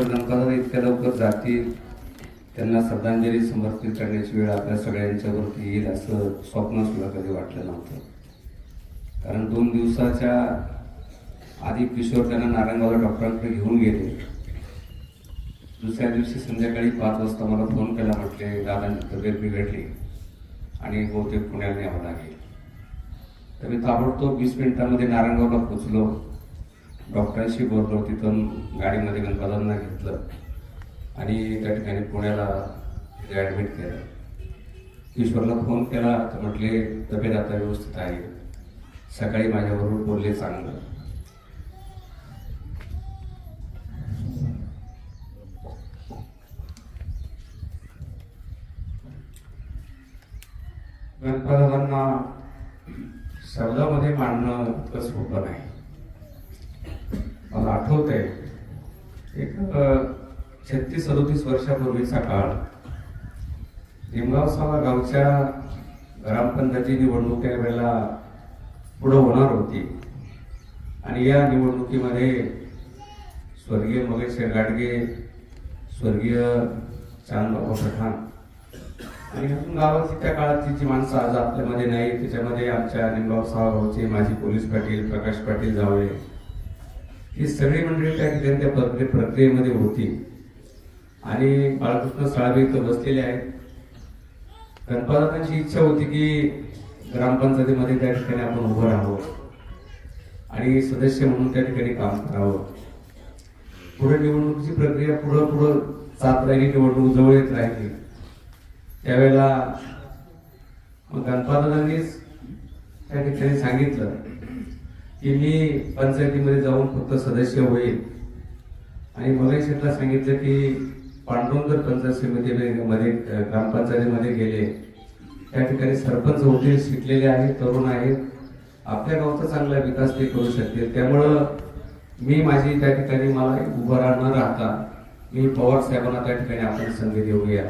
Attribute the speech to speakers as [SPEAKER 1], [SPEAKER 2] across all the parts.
[SPEAKER 1] तर इतक्या लवकर जातील त्यांना श्रद्धांजली समर्पित करण्याची वेळ आपल्या सगळ्यांच्यावरती येईल असं स्वप्न सुद्धा कधी वाटलं नव्हतं. कारण दोन दिवसाच्या आधी किशोर त्यांना नारायणगावला डॉक्टरांकडे घेऊन गेले. दुसऱ्या दिवशी संध्याकाळी पाच वाजता मला फोन केला म्हटले दादांची तब्येत बिघडली आणि हो, बहुतेक पुण्याला न्यावं लागेल. तर मी ताबडतोब वीस मिनिटांमध्ये नारायणगावला पोचलो डॉक्टरांशी बोललो तिथून गाडीमध्ये गणपतांना घेतलं. आणि त्या ठिकाणी पुण्याला ॲडमिट केलं. ईश्वरला फोन केला तर म्हटले तब्येत आता व्यवस्थित आहे. सकाळी माझ्याबरोबर बोलले चांगलं. गणपतांना शब्दामध्ये मांडणं इतकं सोपं नाही. मला आठवत आहे एक छत्तीस सदोतीस वर्षापूर्वीचा काळ. निमगावसावा गावच्या ग्रामपंचायती निवडणूक त्यावेळेला पुढं होणार होती. आणि या निवडणुकीमध्ये स्वर्गीय मगेश गाडगे स्वर्गीय चांदबाबा पठाण. आणि अजून गावाची त्या काळातली जी माणसं आज आपल्यामध्ये नाही त्याच्यामध्ये आमच्या निमगाव गावचे माजी पोलीस पाटील प्रकाश पाटील जावळे ही सगळी मंडळी त्या ठिकाणी त्या प्रक्रिये प्रक्रियेमध्ये होती. आणि बाळकृष्ण साळवे इथं बसलेले आहेत. गणपतांची इच्छा होती की ग्रामपंचायतीमध्ये त्या ठिकाणी आपण उभं राहावं आणि सदस्य म्हणून त्या ठिकाणी काम करावं. पुढे निवडणुकीची प्रक्रिया पुढं पुढं जात राहिली निवडणूक जवळ येत राहिली. त्यावेळेला मग गणपतांनीच त्या ठिकाणी सांगितलं की मी पंचायतीमध्ये जाऊन फक्त सदस्य होईल. आणि मला शेटला सांगितलं की पांडुरंगर पंचायत समितीमध्ये ग्रामपंचायतीमध्ये गेले. त्या ठिकाणी सरपंच होते शिकलेले आहेत तरुण आहेत. आपल्या गावचा चांगला विकास ते करू शकतील. त्यामुळं मी माझी त्या ठिकाणी मला उभं न राहता मी पवार साहेबांना त्या ठिकाणी आपण संधी देऊया.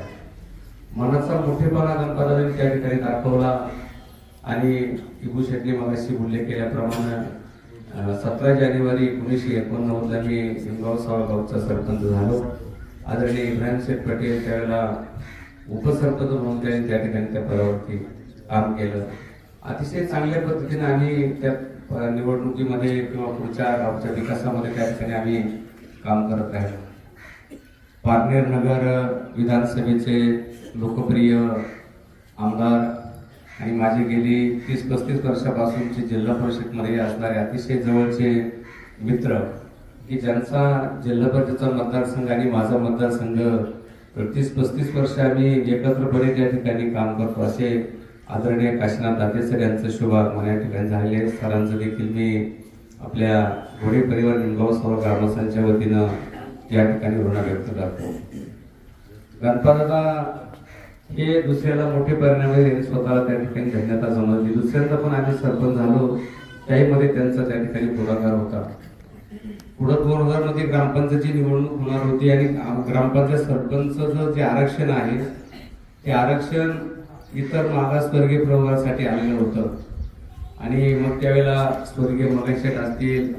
[SPEAKER 1] मनाचा मोठेपणा गणपतांनी त्या ठिकाणी दाखवला. आणि इबू शेट्टी मगाशी उल्लेख केल्याप्रमाणे सतरा जानेवारी एकोणीसशे एकोणनव्वदला मी निमगाव सावळगावचा सरपंच झालो. आदरणीय इब्राहिम शेठ पटेल त्यावेळेला उपसरपंच म्हणून त्यांनी त्या ठिकाणी त्या पदावरती काम केलं. अतिशय चांगल्या पद्धतीने आम्ही त्या निवडणुकीमध्ये किंवा पुढच्या गावच्या विकासामध्ये त्या ठिकाणी आम्ही काम करत राहिलो. पारनेर नगर विधानसभेचे लोकप्रिय आमदार आणि माझी गेली तीस पस्तीस वर्षापासूनचे जिल्हा परिषदमध्ये असणारे अतिशय जवळचे मित्र की ज्यांचा जिल्हा परिषदचा मतदारसंघ आणि माझा मतदारसंघ तीस पस्तीस वर्ष आम्ही एकत्रपणे त्या ठिकाणी काम करतो असे आदरणीय काशीनाथ दाते सर यांचं शुभागमन या ठिकाणी झालेले आहे. सरांचं देखील मी आपल्या घोडे परिवार निमगाव सर्व ग्रामस्थांच्या वतीनं या ठिकाणी ऋण व्यक्त करतो गणपताला हे दुसऱ्याला मोठे परिणाम आहे स्वतःला त्या ठिकाणी धन्यता समजली. दुसऱ्यांदा पण आम्ही सरपंच झालो. त्याहीमध्ये त्यांचा त्या ठिकाणी पुढाकार होता. पुढं दोन हजारमध्ये ग्रामपंचायतची निवडणूक होणार होती आणि ग्रामपंचायत सरपंचचं जे आरक्षण आहे ते आरक्षण इतर मागासवर्गीय प्रवर्गासाठी आलेलं होतं. आणि मग त्यावेळेला स्वर्गीय मगेश शेठ असतील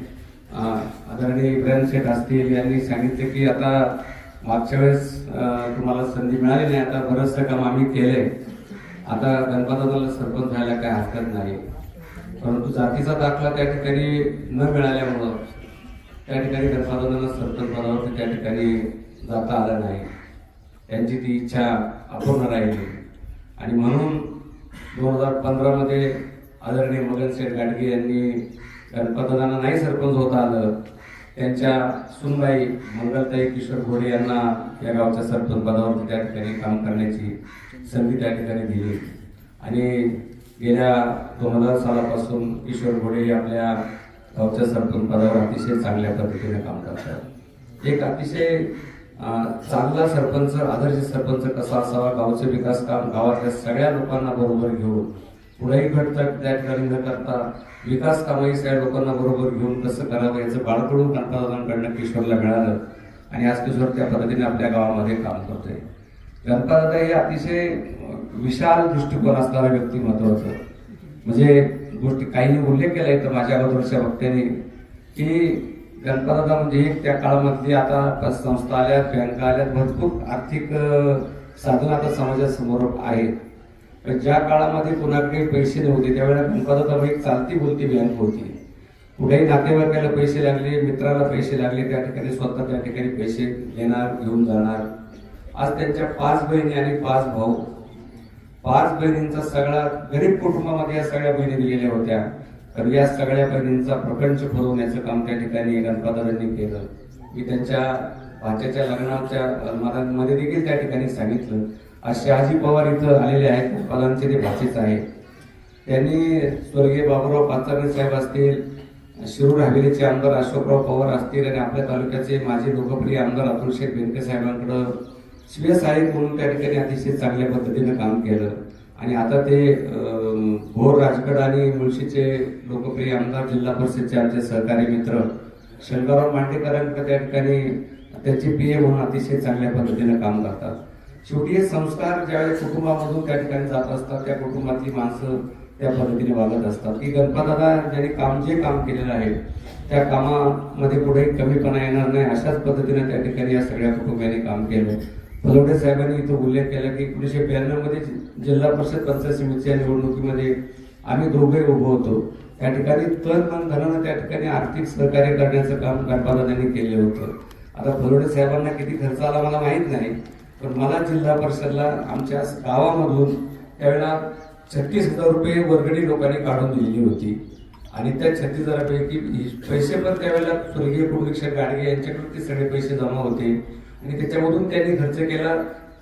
[SPEAKER 1] आदरणीय इब्राहिम शेठ असतील यांनी सांगितले की आता मागच्या वेळेस तुम्हाला संधी मिळाली नाही आता बरंचसं काम आम्ही केले आता गणपताला सरपंच व्हायला काय हरकत नाही. परंतु जातीचा दाखला त्या ठिकाणी न मिळाल्यामुळं त्या ठिकाणी गणपताला सरपंच पदावरती त्या ठिकाणी जाता आलं नाही. त्यांची ती इच्छा अपूर्ण राहिली. आणि म्हणून दोन हजार पंधरामध्ये आदरणीय मगन शेठ गाडगे यांनी गणपतदाना नाही सरपंच होता आलं. त्यांच्या सुनबाई मंगलताई किशोर घोडे यांना या गावच्या सरपंच पदावर त्या ठिकाणी काम करण्याची संधी त्या ठिकाणी दिली. आणि गेल्या दोन हजार सालापासून किशोर घोडे हे आपल्या गावच्या सरपंच पदावर अतिशय चांगल्या पद्धतीने काम करतात. एक अतिशय चांगला सरपंच आदर्श सरपंच कसा असावा गावचे विकास काम गावातल्या सगळ्या लोकांना बरोबर घेऊन पुढेही घडतात त्या ठिकाणी न करता विकास कामही सगळ्या लोकांना बरोबर घेऊन कसं करावं याचं बाळकडून गणपतदांकडनं किशोरला मिळालं. आणि आज किशोर त्या पद्धतीने आपल्या गावामध्ये काम करतोय. गणपतदादा हे अतिशय विशाल दृष्टिकोन असणारं व्यक्तिमत्व होतं म्हणजे गोष्टी काहीही उल्लेख केला इथं माझ्या अगोदरच्या वक्त्यांनी की गणपतदादा म्हणजे त्या काळामधली आता संस्था आल्यात बँका आल्यात भरपूर आर्थिक साधन आता समाजासमोर आहेत. पण ज्या काळामध्ये कोणाकडे पैसे नव्हते त्यावेळेला गणपतदादा एक चालती बोलती बँक होती. कुठेही नातेवाईकाला पैसे लागले मित्राला पैसे लागले त्या ठिकाणी स्वतः त्या ठिकाणी पैसे घेणार घेऊन जाणार. आज त्यांच्या पाच बहिणी आणि पाच भाऊ. पाच बहिणींचा सगळा गरीब कुटुंबामध्ये या सगळ्या बहिणी दिलेल्या होत्या. तर या सगळ्या बहिणींचा प्रपंच फुलवण्याचं काम त्या ठिकाणी गणपतदादांनी केलं. मी त्यांच्या भाच्याच्या लग्नाच्या मध्ये देखील त्या ठिकाणी सांगितलं. आज शहाजी पवार इथं आलेले आहेत गणपतांचे ते भाचेच आहेत. त्यांनी स्वर्गीय बाबूराव पाचारणे साहेब असतील शिरूर हवेलीचे आमदार अशोकराव पवार असतील आणि आपल्या तालुक्याचे माजी लोकप्रिय आमदार अतुल शेख बेनके साहेबांकडं शिव साहेब म्हणून त्या ठिकाणी अतिशय चांगल्या पद्धतीनं काम केलं. आणि आता ते भोर राजगड आणि मुळशीचे लोकप्रिय आमदार जिल्हा परिषदचे आमचे सहकारी मित्र शंकरराव मांडेकरांकडे त्या ठिकाणी त्यांचे पी ए म्हणून अतिशय चांगल्या पद्धतीनं काम करतात. शेवटी हे संस्कार ज्यावेळेस कुटुंबामधून त्या ठिकाणी जात असतात त्या कुटुंबातली माणसं त्या पद्धतीने वागत असतात. की गणपतदादा ज्यांनी काम जे काम केलेलं आहे त्या कामामध्ये कुठेही कमीपणा येणार नाही अशाच पद्धतीने त्या ठिकाणी या सगळ्या कुटुंबियांनी काम केलं. फलोटे साहेबांनी इथं उल्लेख केला की एकोणीसशे ब्याण्णवमध्ये जिल्हा परिषद पंचायत समितीच्या निवडणुकीमध्ये आम्ही दोघे उभं होतो. त्या ठिकाणी तन मन धनानं त्या ठिकाणी आर्थिक सहकार्य करण्याचं काम गणपतदादांनी केलं होतं. आता फलोटे साहेबांना किती खर्च आला मला माहीत नाही तर मला जिल्हा परिषदला आमच्या गावामधून त्यावेळेला छत्तीस हजार रुपये वर्गणी लोकांनी काढून दिलेली होती. आणि त्या छत्तीस हजारापैकी पैसे पण त्यावेळेला स्वर्गीय कुलभूषण गाडगे यांच्याकडे ते सगळे पैसे जमा होते. आणि त्याच्यामधून त्यांनी खर्च केला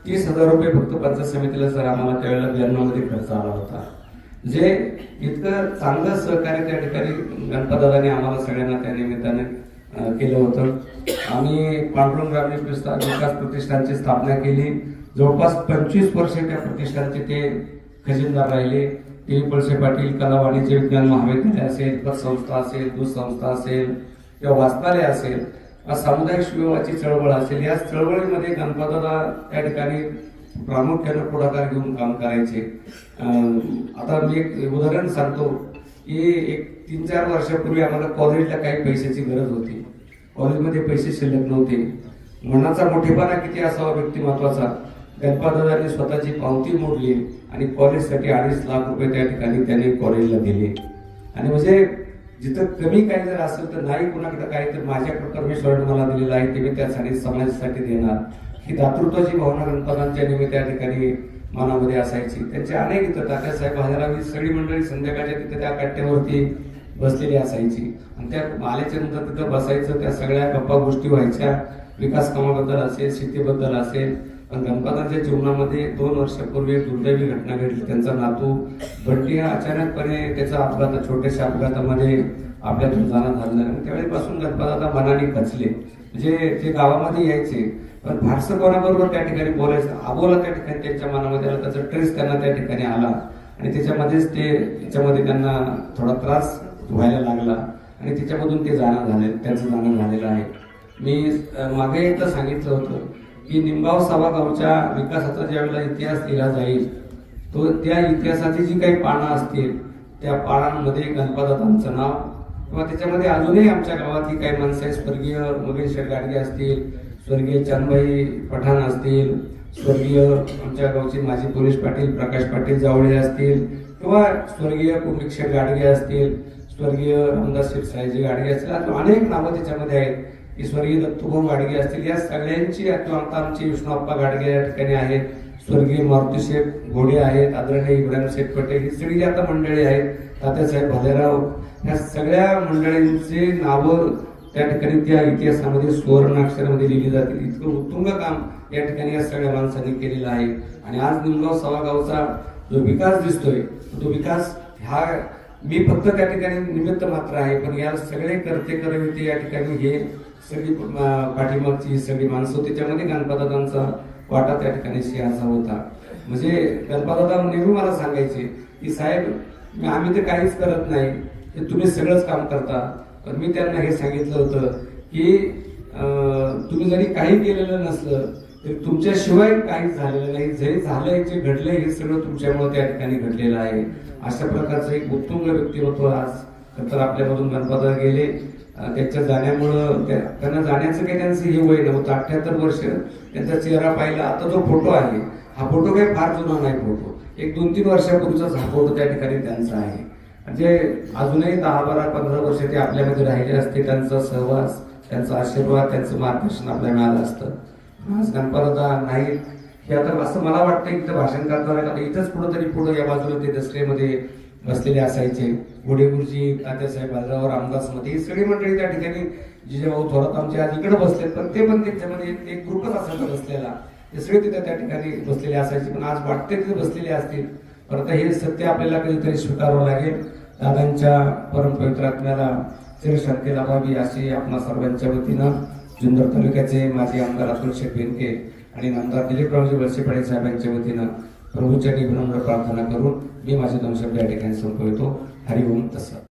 [SPEAKER 1] तीस हजार रुपये फक्त पंचायत समितीला सर आम्हाला त्यावेळेला ब्याण्णवमध्ये खर्च आला होता. जे इतकं चांगलं सहकार्य त्या ठिकाणी गणपतदादांनी आम्हाला सगळ्यांना त्या निमित्ताने केलं होतं. आणि पांडुरंग ग्रामीण विस्तार विकास प्रतिष्ठानची स्थापना केली. जवळपास पंचवीस वर्षे त्या प्रतिष्ठानचे ते खजिनदार राहिले. टी पळसे पाटील कला वाणिज्य विज्ञान महाविद्यालय असेल पतसंस्था असेल दूध संस्था असेल किंवा वाचनालय असेल सामुदायिक सुविवाची चळवळ असेल या चळवळीमध्ये गणपताला त्या ठिकाणी प्रामुख्यानं पुढाकार घेऊन काम करायचे. आता मी एक उदाहरण सांगतो की एक तीन चार वर्षापूर्वी आम्हाला कॉलेजला काही पैशाची गरज होती. कॉलेजमध्ये पैसे शिल्लक नव्हते. मनाचा मोठेपणा किती असावा व्यक्तिमत्वाचा? गणपादादांनी स्वतःची पावती मोडली आणि कॉलेजसाठी अडीच लाख रुपये त्या ठिकाणी त्यांनी कॉलेजला दिले. आणि म्हणजे जिथं कमी काही जर असेल तर नाही कुणाकडे काही तर माझ्याकडे परमेश्वराने मला दिलेलं आहे ते मी त्यासाठी समाजासाठी देणार. ही दातृत्वाची भावना गणपतांच्या निमित्त त्या ठिकाणी मनामध्ये असायची. त्यांचे अनेक इथं तात्यासाहेब हजारावी सगळी मंडळी संध्याकाळच्या तिथे त्या कट्ट्यावरती बसलेली असायची. आणि त्या आल्याच्यानंतर तिथं बसायचं त्या सगळ्या गप्पा गोष्टी व्हायच्या. विकास कामाबद्दल असेल शेतीबद्दल असेल पण गणपतांच्या जीवनामध्ये दोन वर्षापूर्वी एक दुर्दैवी घटना घडली. त्यांचा नातू बंटी हा अचानकपणे त्याचा अपघात छोट्याशा अपघातामध्ये आपल्यातून जाणं झालं आणि त्यावेळेपासून गणपत मनाने खचले. म्हणजे ते गावामध्ये यायचे पण फारसं कोणाबरोबर त्या ठिकाणी बोलायचं आबोला त्या ठिकाणी त्यांच्या मनामध्ये आला. त्याचा ट्रेस त्यांना त्या ठिकाणी आला. आणि त्याच्यामध्येच ते त्याच्यामध्ये त्यांना थोडा त्रास व्हायला लागला आणि त्याच्यामधून ते जाणं झाले त्यांचं जाणं झालेलं आहे. मी मागे एकदा सांगितलं होतं की निंबाव सभागावच्या विकासाचा ज्यावेळेला इतिहास लिहिला जाईल तो त्या इतिहासाची जी काही पानं असतील त्या पानांमध्ये गणपतदादांचं नाव किंवा त्याच्यामध्ये अजूनही आमच्या गावातली काही माणसं आहेत स्वर्गीय मुगेश्वर गाडगे असतील स्वर्गीय चांदबाई पठाण असतील स्वर्गीय आमच्या गावचे माजी पोलीस पाटील प्रकाश पाटील जावळे असतील किंवा स्वर्गीय कुंभिक्षक गाडगे असतील स्वर्गीय रामदास शिरसाईजी गाडगे असतील अथवा अनेक नावं त्याच्यामध्ये आहेत. की स्वर्गीय दत्तूभाऊ गाडगे असतील या सगळ्यांची आता आमचे विष्णूप्पा गाडगे या ठिकाणी आहेत. स्वर्गीय मारुती शेठ घोडे आहेत आदरणीय इब्राहिम शेठ पटेल ही सगळी आता मंडळी आहेत तात्यासाहेब भालेराव या सगळ्या मंडळींचे नावं त्या ठिकाणी त्या इतिहासामध्ये सुवर्णाक्षरामध्ये लिहिली जातील. इतकं उत्तुंग काम या ठिकाणी या सगळ्या माणसांनी केलेलं आहे. आणि आज निमगाव सवागावचा जो विकास दिसतोय तो विकास हा मी फक्त त्या ठिकाणी निमित्त मात्र आहे पण या सगळे करते करविते या ठिकाणी हे सगळी पाठीमागची सगळी माणसं होती. त्यामध्ये गणपतदादांचा वाटा त्या ठिकाणी सिंहाचा होता. म्हणजे गणपतदादा नेहमी मला सांगायचे की साहेब आम्ही तर काहीच करत नाही. ते तुम्ही सगळंच काम करता. पण मी त्यांना हे सांगितलं होतं की तुम्ही जरी काही केलेलं नसलं तरी तुमच्याशिवाय काहीच झालेलं नाही. जे झालंय जे घडलंय हे सगळं तुमच्यामुळे त्या ठिकाणी घडलेलं आहे. अशा प्रकारचं एक उत्तुंग व्यक्तिमत्व आज नंतर आपल्यामधून गणपतदादा गेले. त्यांच्या जाण्यामुळं त्या- त्यांना जाण्याचं काही त्यांचं हे वय नव्हतं. अठ्याहत्तर वर्ष त्यांचा चेहरा पाहिला. आता जो फोटो आहे हा फोटो काही फार जुना नाही फोटो. एक दोन तीन वर्षापूर्वीचाच हा फोटो त्या ठिकाणी त्यांचा आहे. म्हणजे अजूनही दहा बारा पंधरा वर्ष ते आपल्यामध्ये राहिले असते. त्यांचा सहवास त्यांचा आशीर्वाद त्यांचं मार्गदर्शन आपल्याला मिळालं असतं. आज गणपतदा नाही हे आता असं मला वाटतं की इथं भाषण करताना का इथंच कुठंतरी पुढं या बाजूला ते दसऱ्यामध्ये बसलेले असायचे. गोडेगुरुजी तात्यासाहेब बाजाराव रामदासमध्ये ही सगळी मंडळी त्या ठिकाणी जिजाभाऊ थोरात आमचे आज इकडे बसलेत. पण ते पण त्यांच्यामध्ये एक ग्रुपच असायचा बसलेला. ते सगळे तिथे त्या ठिकाणी बसलेले असायचे. पण आज वाटते तिथे बसलेले असतील. परत हे सत्य आपल्याला कधीतरी स्वीकारावं लागेल. दादांच्या परमपवित्र आत्म्याला चिरशांती लाभावी अशी आपणा सर्वांच्या वतीनं जुन्नर तालुक्याचे माजी आमदार अतुल शेठ बेनके आणि आमदार दिलीपरावजी वळसे पाटील साहेबांच्या वतीनं प्रभूच्या विनम्र प्रार्थना करून मी माझे दोन शब्द या ठिकाणी संपवितो. हरिओम तसं